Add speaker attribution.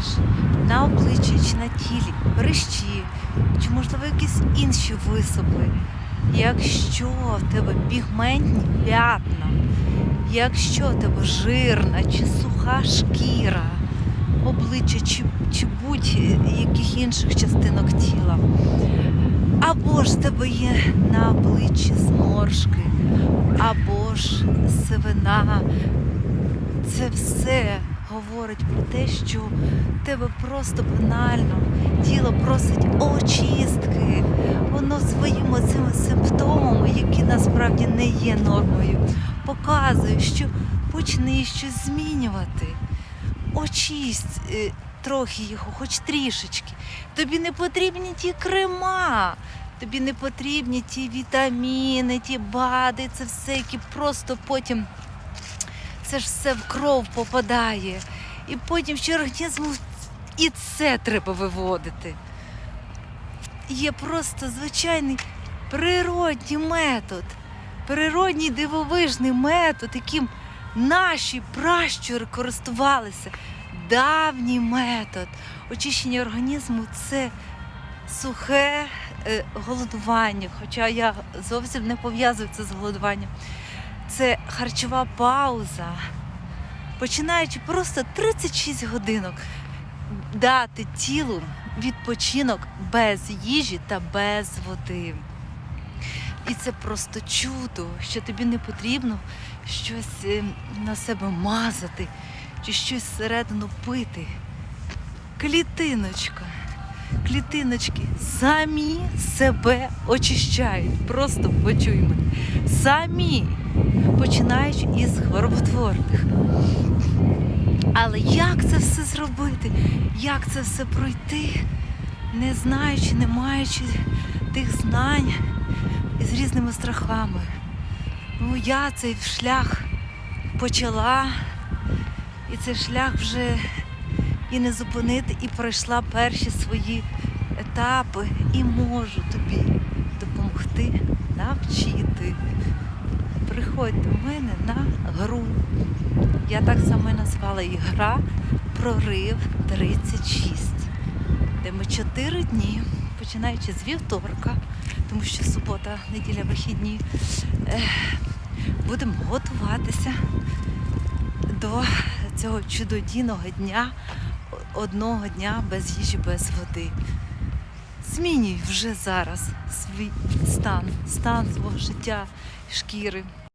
Speaker 1: маєш на обличчі чи на тілі прищі, чи можливо якісь інші висипи, якщо в тебе пігментні п'ятна, якщо в тебе жирна чи суха шкіра, обличчя чи, чи будь-яких інших частинок тіла, або ж в тебе є на обличчі зморшки, або ж сивина, це все говорить про те, що тебе просто банально тіло просить очистки. Воно своїми цими симптомами, які насправді не є нормою, показує, що почни щось змінювати. Очисть е, трохи його, хоч трішечки. Тобі не потрібні ті крема. Тобі не потрібні ті вітаміни, ті БАДи, це все, які просто потім це ж все в кров попадає. І потім ще організму і це треба виводити. Є просто звичайний природній метод, природній дивовижний метод, яким наші пращури користувалися. Давній метод очищення організму це сухе е, голодування. Хоча я зовсім не пов'язую це з голодуванням. Це харчова пауза, починаючи просто 36 годинок дати тілу відпочинок без їжі та без води. І це просто чудо, що тобі не потрібно щось е, на себе мазати чи щось всередину пити. Клітиночка. Клітиночки самі себе очищають. Просто почуй мене. Самі, починаючи із хвороботворних. Але як це все зробити? Як це все пройти, не знаючи, не маючи тих знань і з різними страхами? Ну, я цей шлях почала, і цей шлях вже і не зупинити, і пройшла перші свої етапи, і можу тобі допомогти навчити. Приходь до мене на гру. Я так само назвала її гра Прорив 36, де ми 4 дні, починаючи з вівторка, тому що субота, неділя, вихідні, будемо готуватися до цього чудодійного дня, одного дня без їжі, без води. Змінюй вже зараз свій стан, стан свого життя, шкіри.